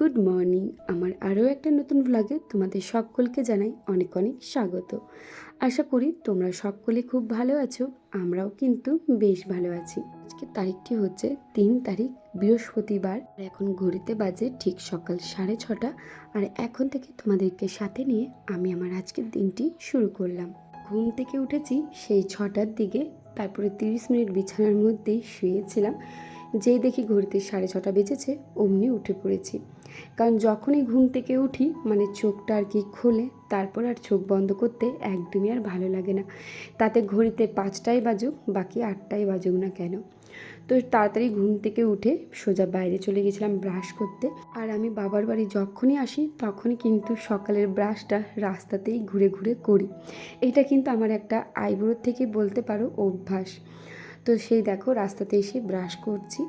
Good morning. আমার আরও একটা নতুন ভ্লগে তোমাদের সকলকে জানাই অনেক অনেক স্বাগত। আশা করি তোমরা সকলে খুব ভালো আছো, আমরাও কিন্তু বেশ ভালো আছি। আজকে তারিখটি হচ্ছে তিন তারিখ, বৃহস্পতিবার। এখন ঘড়িতে বাজে ঠিক সকাল সাড়ে ছটা। আর এখন থেকে তোমাদেরকে সাথে নিয়ে আমি আমার আজকের দিনটি শুরু করলাম। ঘুম থেকে উঠেছি সেই ছটার দিকে, তারপরে তিরিশ মিনিট বিছানার মধ্যেই শুয়েছিলাম। যেই দেখি ঘড়িতে সাড়ে ছটা বেজেছে, অমনি উঠে পড়েছি। কারণ যখনই ঘুম থেকে উঠি মানে চোখটা আর কি খোলে, তারপর আর চোখ বন্ধ করতে একদমই আর ভালো লাগে না। তাতে ঘড়িতে পাঁচটাই বাজুক, বাকি আটটাই বাজুক না কেন? তো তাড়াতাড়ি ঘুম থেকে উঠে সোজা বাইরে চলে গেছিলাম ব্রাশ করতে। আর আমি বাবার বাড়ি যখনই আসি, তখনই কিন্তু সকালের ব্রাশটা রাস্তাতেই ঘুরে ঘুরে করি। এটা কিন্তু আমার একটা আইবুড়োর থেকে বলতে পারো অভ্যাস। তো সেই দেখো রাস্তাতে এসে ব্রাশ করছি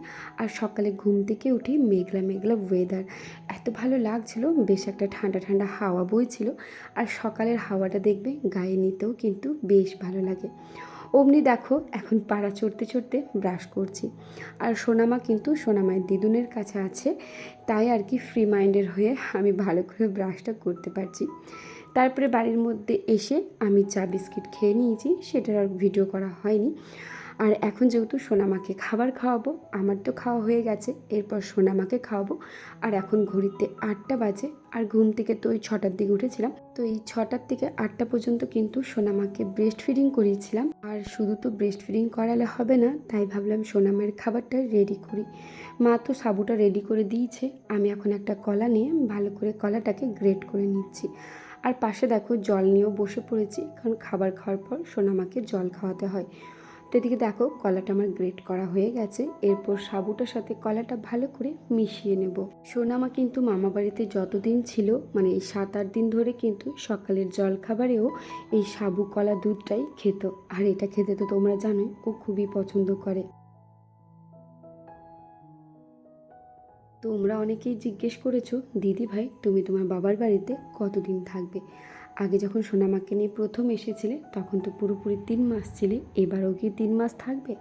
আর সকালে ঘুম থেকে উঠি মেঘলা মেঘলা ওয়েদার এত ভালো লাগছিল, বেশ একটা ঠান্ডা ঠান্ডা হাওয়া বইছিল আর সকালের হাওয়াটা দেখবে গায়ে নিতেও কিন্তু বেশ ভালো লাগে। অমনি দেখো এখন পাড়া চড়তে চড়তে ব্রাশ করছি আর সোনামা কিন্তু সোনামায়ের দিদুনের কাছে আছে, তাই আর কি ফ্রি মাইন্ডের হয়ে আমি ভালো করে ব্রাশটা করতে পারছি। তারপরে বাড়ির মধ্যে এসে আমি চা বিস্কিট খেয়ে নিয়েছি, সেটার আর ভিডিও করা হয়নি। আর এখন যেহেতু সোনামাকে খাবার খাওয়াবো, আমার তো খাওয়া হয়ে গেছে, এরপর সোনামাকে খাওয়াবো। আর এখন ঘড়িতে আটটা বাজে, আর ঘুম থেকে তো ওই ছটার দিকে উঠেছিলাম। তো এই ছটার থেকে আটটা পর্যন্ত কিন্তু সোনামাকে ব্রেস্ট ফিডিং করিয়েছিলাম। আর শুধু তো ব্রেস্ট ফিডিং করালে হবে না, তাই ভাবলাম সোনামায়ের খাবারটা রেডি করি। মা তো সাবুটা রেডি করে দিয়েছে, আমি এখন একটা কলা নিয়ে ভালো করে কলাটাকে গ্রেট করে নিচ্ছি। আর পাশে দেখো জল নিয়েও বসে পড়েছি, কারণ খাবার খাওয়ার পর সোনামাকে জল খাওয়াতে হয়। তো এদিকে দেখো কলাটা আমার গ্রেট করা হয়ে গেছে। এরপর সাবুটার সাথে কলাটা ভালো করে মিশিয়ে নেব। সোনামা কিন্তু মামা বাড়িতে যতদিন ছিল মানে এই সাত আট দিন ধরে কিন্তু সকালের জল খাবারেও এই সাবু কলা দুধটাই খেত। আর এটা খেতে তো তোমরা জানোই, ও খুবই পছন্দ করে। তোমরা অনেকেই জিজ্ঞেস করেছ দিদি ভাই তুমি তোমার বাবার বাড়িতে কতদিন থাকবে? আগে যখন সোনামাকে নিয়ে প্রথম এসেছিলে, তখন তো পুরোপুরি তিন মাস ছিলে। এবারও কি তিন মাস থাকবে?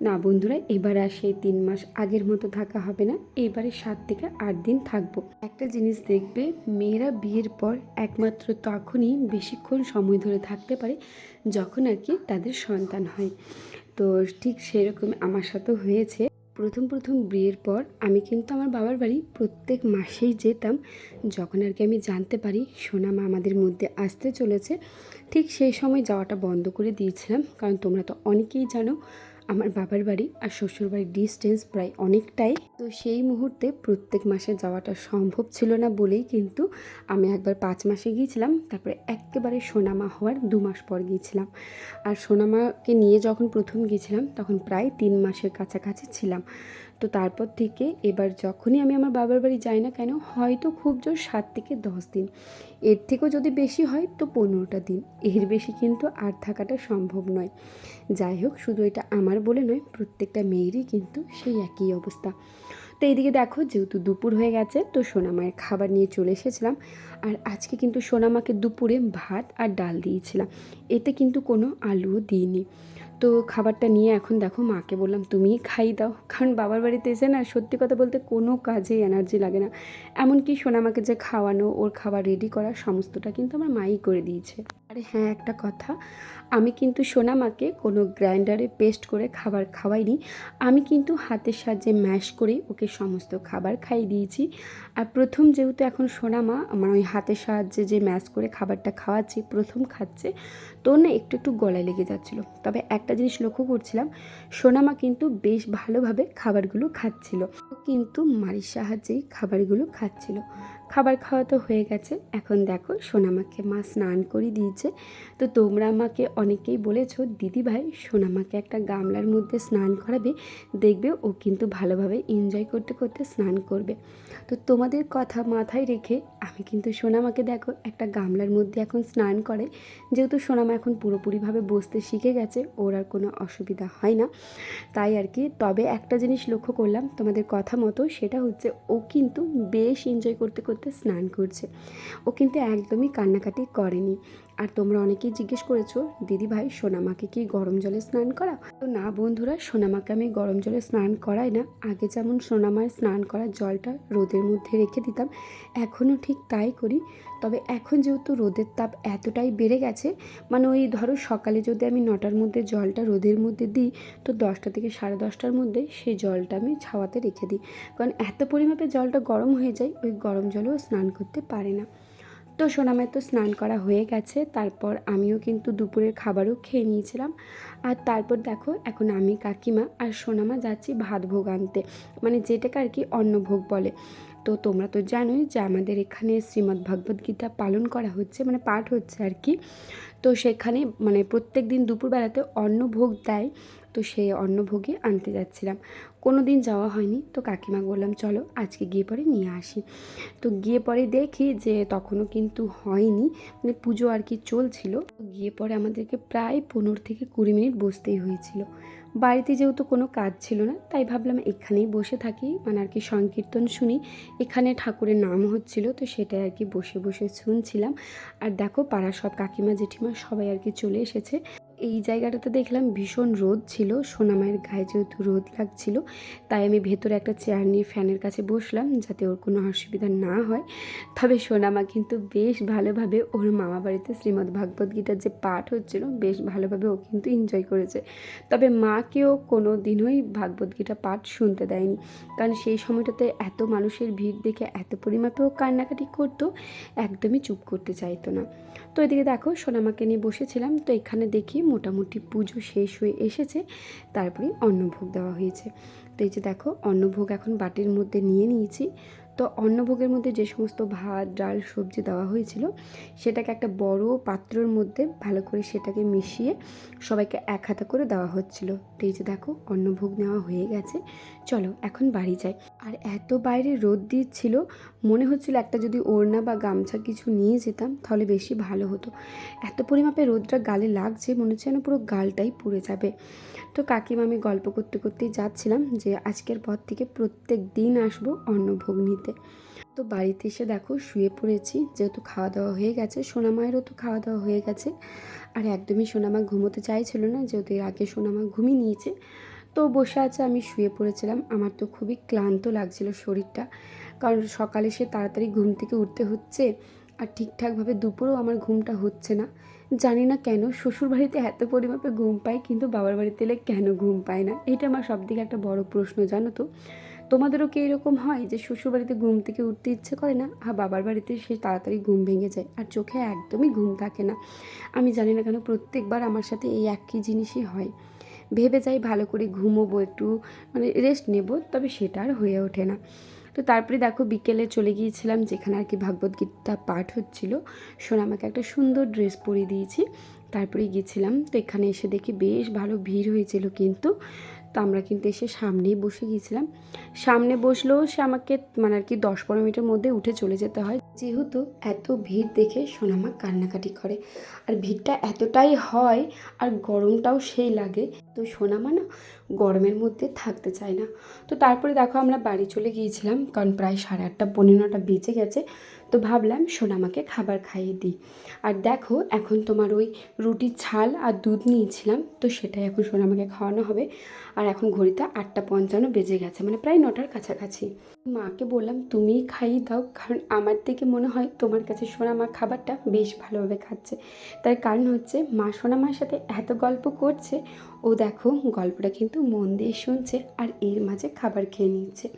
না বন্ধুরা, এবার আর সেই তিন মাস আগের মতো থাকা হবে না। এবারে সাত থেকে আট দিন থাকব। একটা জিনিস দেখবে, মেয়েরা বিয়ের পর একমাত্র তখনই বেশিক্ষণ সময় ধরে থাকতে পারে, যখন আর কি তাদের সন্তান হয়। তো ঠিক সেরকম আমার সাথেও হয়েছে। প্রথম প্রথম বিয়ের পর আমি কিন্তু আমার বাবার বাড়ি প্রত্যেক মাসেই যেতাম। যখন আর কি আমি জানতে পারি সোনামা আমাদের মধ্যে আসতে চলেছে, ঠিক সেই সময় যাওয়াটা বন্ধ করে দিয়েছিলাম। কারণ তোমরা তো অনেকেই জানো আমার বাবার বাড়ি আর শ্বশুর বাড়ির ডিস্টেন্স প্রায় অনেকটাই। তো সেই মুহূর্তে প্রত্যেক মাসে যাওয়াটা সম্ভব ছিল না বলেই কিন্তু আমি একবার পাঁচ মাসে গিয়েছিলাম, তারপরে একেবারে সোনামা হওয়ার দু মাস পর গিয়েছিলাম। আর সোনামাকে নিয়ে যখন প্রথম গিয়েছিলাম, তখন প্রায় তিন মাসের কাছাকাছি ছিলাম। তো তারপর থেকে এবার যখনই আমি আমার বাবার বাড়ি যাই না কেন, হয়তো খুব জোর সাত থেকে দশ দিন। এর থেকেও যদি বেশি হয় তো পনেরোটা দিন। এর বেশি কিন্তু আর থাকাটা সম্ভব নয়। যাই হোক, শুধু এটা আমার বলে নয়, প্রত্যেকটা মেয়েরই কিন্তু সেই একই অবস্থা। তো এইদিকে দেখো, যেহেতু দুপুর হয়ে গেছে, তো সোনামায়ের খাবার নিয়ে চলে এসেছিলাম। আর আজকে কিন্তু সোনামাকে দুপুরে ভাত আর ডাল দিয়েছিলাম। এতে কিন্তু কোনো আলুও দিইনি। তো খাবারটা নিয়ে এখন দেখো মাকে বললাম, তুমি খাই দাও। কারণ বাবার বাড়িতে এসে না সত্যি কথা বলতে কোনো কাজেই এনার্জি লাগে না। এমনকি সোনামাকে যে খাওয়ানো, ওর খাবার রেডি করা, সমস্তটা কিন্তু আমার মাই করে দিয়েছে। আরে হ্যাঁ একটা কথা। আমি কিন্তু সোনামাকে কোনো গ্রাইন্ডারে পেস্ট করে খাবার খাওয়াইনি। আমি কিন্তু হাতের সাহায্যে ম্যাশ করে ওকে সমস্ত খাবার খাইয়ে দিয়েছি। আর প্রথম যেহেতু এখন সোনামা, আমার ওই হাতের সাহায্যে যে ম্যাশ করে খাবারটা খাওয়াচ্ছি, প্রথম খাচ্ছে, তো না একটু একটু গলায় লেগে যাচ্ছিল। তবে একটা জিনিস লক্ষ্য করছিলাম, সোনামা কিন্তু বেশ ভালোভাবে খাবারগুলো খাচ্ছিল। কিন্তু মারির সাহায্যেই খাবারগুলো খাচ্ছিল। খাবার খাওয়া তো হয়ে গেছে। এখন দেখো সোনামাকে মা স্নান করে দিয়েছে। তো তোমরা আমাকে অনেকেই বলেছ দিদি ভাই সোনামাকে একটা গামলার মধ্যে স্নান করাবে। দেখবে ও কিন্তু ভালোভাবে এনজয় করতে করতে স্নান করবে। তো তোমাদের কথা মাথায় রেখে আমি কিন্তু সোনামাকে দেখো একটা গামলার মধ্যে এখন স্নান করে। যেহেতু সোনামা এখন পুরোপুরিভাবে বসতে শিখে গেছে, ওর আর কোনো অসুবিধা হয় না। তাই আর কি, তবে একটা জিনিস লক্ষ্য করলাম তোমাদের কথা মতো, সেটা হচ্ছে ও কিন্তু বেশ এনজয় করতে করতে স্নান করছে। ও কিন্তু একদমই কান্নাকাটি করেনি। আর তোমরা অনেকেই জিজ্ঞেস করেছ, দিদি ভাই, সোনামাকে কি গরম জলে স্নান করা তো না বন্ধুরা, সোনামাকে আমি গরম জলে স্নান করাই না। আগে যেমন সোনামায় স্নান করার জলটা রোদের মধ্যে রেখে দিতাম, এখনও ঠিক তাই করি। তবে এখন যেহেতু রোদের তাপ এতটাই বেড়ে গেছে মানে ওই ধরো সকালে যদি আমি নটার মধ্যে জলটা রোদের মধ্যে দিই, তো দশটা থেকে সাড়ে দশটার মধ্যে সেই জলটা আমি ছাওয়াতে রেখে দিই। কারণ এত পরিমাপে জলটা গরম হয়ে যায়, ওই গরম জলেও স্নান করতে পারে না। তো সোনামায় তো স্নান করা হয়ে গেছে, তারপর আমিও কিন্তু দুপুরের খাবারও খেয়ে নিয়েছিলাম। আর তারপর দেখো, এখন আমি কাকিমা আর সোনামা যাচ্ছি ভাত ভোগ আনতে মানে যেটাকে আর কি অন্নভোগ বলে। তো তোমরা তো জানোই যে আমাদের এখানে শ্রীমদ্ ভগবদ্ গীতা পালন করা হচ্ছে মানে পাঠ হচ্ছে আর কি। তো সেখানে মানে প্রত্যেক দিন দুপুরবেলাতে অন্নভোগ দেয়, তো সেই অন্নভোগে আনতে যাচ্ছিলাম। কোনো দিন যাওয়া হয়নি। তো কাকিমা বললাম, চলো আজকে গিয়ে পরে নিয়ে আসি। তো গিয়ে পরে দেখি যে তখনও কিন্তু হয়নি। মানে পুজো আর কি চলছিল। গিয়ে পরে আমাদেরকে প্রায় পনেরো থেকে কুড়ি মিনিট বসতেই হয়েছিল। বাড়িতে যেহেতু কোনো কাজ ছিল না, তাই ভাবলাম এখানেই বসে থাকি। মানে আর কি সংকীর্তন শুনি। এখানে ঠাকুরের নাম হচ্ছিল, তো সেটাই আর কি বসে বসে শুনছিলাম। আর দেখো পাড়ার সব কাকিমা, জেঠিমা সবাই আর কি চলে এসেছে। এই জায়গাটাতে দেখলাম ভীষণ রোদ ছিল সোনামায়ের গায়ে যেহেতু রোদ লাগছিল, তাই আমি ভেতরে একটা চেয়ার নিয়ে ফ্যানের কাছে বসলাম যাতে ওর কোনো অসুবিধা না হয়। তবে সোনামা কিন্তু বেশ ভালোভাবে ওর মামা বাড়িতে শ্রীমদ্ ভাগবত গীতার যে পাঠ হচ্ছিল, বেশ ভালোভাবে ও কিন্তু এনজয় করেছে। তবে মাকেও কোনো দিনই ভাগবত গীতা পাঠ শুনতে দেয়নি, কারণ সেই সময়টাতে এত মানুষের ভিড় দেখে এত পরিমাপেও কান্নাকাটি করতো, একদমই চুপ করতে চাইতো না। তো এদিকে দেখো সোনামাকে নিয়ে বসেছিলাম, তো এখানে দেখি মোটামুটি পুজো শেষ হয়ে এসেছে তারপরে অন্নভোগ দেওয়া হয়েছে। তো এই যে দেখো, অন্নভোগ এখন বাটির মধ্যে নিয়ে নিয়েছি। তো অন্নভোগের মধ্যে যে সমস্ত ভাত, ডাল, সবজি দেওয়া হয়েছিল, সেটাকে একটা বড় পাত্রের মধ্যে ভালো করে সেটাকে মিশিয়ে সবাইকে এক হাতা করে দেওয়া হচ্ছিল। তো এই যে দেখো, অন্নভোগ নেওয়া হয়ে গেছে। চলো এখন বাড়ি যাই। আর এত বাইরে রোদ দিচ্ছিল, মনে হচ্ছিল একটা যদি ওড়না বা গামছা কিছু নিয়ে যেতাম, তাহলে বেশি ভালো হতো। এত পরিমাপে রোদটা গালে লাগছে, মনে হচ্ছে যেন পুরো গালটাই পুড়ে যাবে। তো কাকিমা আমি গল্প করতে করতেই যাচ্ছিলাম যে আজকের পর থেকে প্রত্যেক দিন আসব অন্নভোগ নিতে তো বাড়িতে এসে দেখো শুয়ে পড়েছি, যেহেতু খাওয়া দাওয়া হয়ে গেছে, সোনামায়েরও তো খাওয়া দাওয়া হয়ে গেছে। আর একদমই সোনামা ঘুমোতে চাইছিল না, যেহেতু এর আগে সোনামা ঘুমিয়ে নিয়েছে। তো বসে আছে, আমি শুয়ে পড়েছিলাম। আমার তো খুবই ক্লান্ত লাগছিল শরীরটা, কারণ সকালে সে তাড়াতাড়ি ঘুম থেকে উঠতে হচ্ছে। আর ঠিকঠাকভাবে দুপুরেও আমার ঘুমটা হচ্ছে না। জানি না কেন শ্বশুর বাড়িতে এত পরিমাপে ঘুম পাই, কিন্তু বাবার বাড়িতে এলে কেন ঘুম পায় না? এটা আমার সব সবদিকে একটা বড় প্রশ্ন, জানো তো। তোমাদেরও কি এরকম হয় যে শ্বশুর বাড়িতে ঘুম থেকে উঠতে ইচ্ছে করে না? আর বাবার বাড়িতে সে তাড়াতাড়ি ঘুম ভেঙে যায়, আর চোখে একদমই ঘুম থাকে না। আমি জানি না কেন প্রত্যেকবার আমার সাথে এই একই জিনিসই হয়। ভেবে যাই ভালো করে ঘুমোবো, একটু মানে রেস্ট নেব, তবে সেটা আর হয়ে ওঠে না। তো তারপরে দেখো বিকেলে চলে গিয়েছিলাম যেখানে আর কি ভাগবত পাঠ হচ্ছিল। শোনা আমাকে একটা সুন্দর ড্রেস পরিয়ে দিয়েছি। তারপরে গিয়েছিলাম, তো এখানে এসে দেখি বেশ ভালো ভিড় হয়েছিল কিন্তু। তো আমরা কিন্তু এসে সামনেই বসে গিয়েছিলাম। সামনে বসলেও সে আমাকে মানে আর কি দশ পনেরো মিনিটের মধ্যে উঠে চলে যেতে হয়। যেহেতু এত ভিড় দেখে সোনামা কান্নাকাটি করে। আর ভিড়টা এতটাই হয় আর গরমটাও সেই লাগে, তো সোনামা না গরমের মধ্যে থাকতে চায় না। তো তারপরে দেখো আমরা বাড়ি চলে গিয়েছিলাম, কারণ প্রায় সাড়ে আটটা পনেরো নটা বেজে গেছে। তো ভাবলাম সোনামাকে খাবার খাইয়ে দিই আর দেখো, এখন তোমার ওই রুটির ছাল আর দুধ নিয়েছিলাম, তো সেটাই এখন সোনামাকে খাওয়ানো হবে। আর এখন ঘড়িতে আটটা পঞ্চান্ন বেজে গেছে মানে প্রায় নটার কাছাকাছি। মাকে বললাম, তুমিই খাইয়ে দাও। কারণ আমার থেকে মনে হয় তোমার কাছে সোনামা খাবারটা বেশ ভালোভাবে খাচ্ছে। তার কারণ হচ্ছে, মা সোনামার সাথে এত গল্প করছে, ও দেখো গল্পটা কিন্তু মন দিয়ে শুনছে আর এর মাঝে খাবার খেয়ে নিচ্ছে।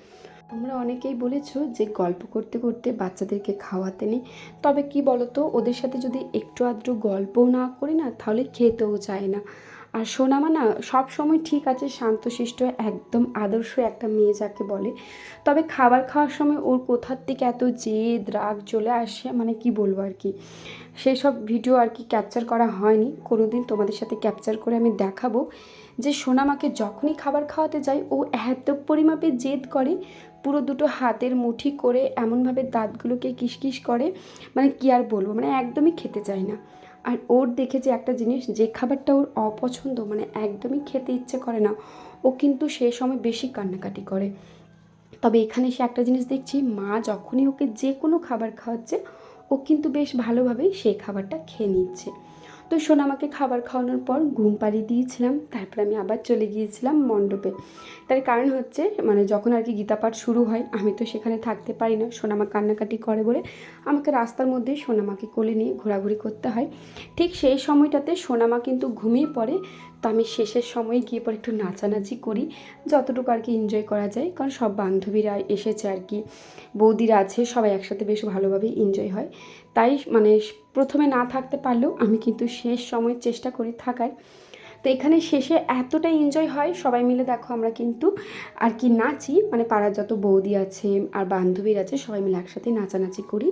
তোমরা অনেকেই বলেছ যে গল্প করতে করতে বাচ্চাদেরকে খাওয়াতে নেই। তবে কি বলতো, ওদের সাথে যদি একটু আধটু গল্পও না করি না, তাহলে খেতেও চায় না। আর সোনামা না সব সময় ঠিক আছে, শান্তশিষ্ট, একদম আদর্শ একটা মেয়ে যাকে বলে। তবে খাবার খাওয়ার সময় ওর কোথার থেকে এত জেদ, রাগ চলে আসে মানে কি বলব আর কি? সেই সব ভিডিও আর কি ক্যাপচার করা হয়নি। কোনো দিন তোমাদের সাথে ক্যাপচার করে আমি দেখাবো যে সোনামাকে যখনই খাবার খাওয়াতে যাই ও এত পরিমাপে জেদ করে পুরো দুটো হাতের মুঠি করে এমনভাবে দাঁতগুলোকে কিসকিস করে মানে কি আর বলব মানে একদমই খেতে চায় না। আর ওর দেখেছে একটা জিনিস, যে খাবারটা ওর অপছন্দ মানে একদমই খেতে ইচ্ছে করে না, ও কিন্তু সে সময় বেশি কান্নাকাটি করে। তবে এখানে সে একটা জিনিস দেখছি, মা যখনই ওকে যে কোনো খাবার খাওয়াচ্ছে, ও কিন্তু বেশ ভালোভাবেই সেই খাবারটা খেয়ে নিচ্ছে। তো সোনামাকে খাবার খাওয়ানোর পর ঘুম পাড়িয়ে দিয়েছিলাম, তারপর আমি আবার চলে গিয়েছিলাম মণ্ডপে। তার কারণ হচ্ছে মানে যখন আর কি গীতাপাঠ শুরু হয়, আমি তো সেখানে থাকতে পারি না সোনামা কান্নাকাটি করে বলে আমাকে রাস্তার মধ্যে সোনামাকে কোলে নিয়ে ঘোরাঘুরি করতে হয়। ঠিক সেই সময়টাতে সোনামা কিন্তু ঘুমিয়ে পড়ে তো আমি শেষের সময় গিয়ে পরে একটু নাচানাচি করি, যতটুকু আর কি এনজয় করা যায়। কারণ সব বান্ধবীরা এসেছে আর কি, বৌদিরা আছে, সবাই একসাথে বেশ ভালোভাবেই এনজয় হয়। তাই মানে প্রথমে না থাকতে পারলেও আমি কিন্তু শেষ সময় চেষ্টা করি থাকার। তো এখানে শেষে এতটা এনজয় হয়, সবাই মিলে দেখো আমরা কিন্তু আর কি নাচি মানে পাড়ার যত বৌদি আছে আর বান্ধবীর আছে, সবাই মিলে একসাথে নাচানাচি করি।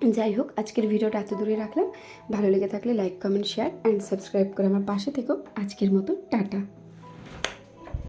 যাই হোক, আজকের ভিডিওটা এত দূরে রাখলাম। ভালো লেগে থাকলে like comment share and subscribe করে আমার পাশে থেকো। আজকের মতো, টাটা।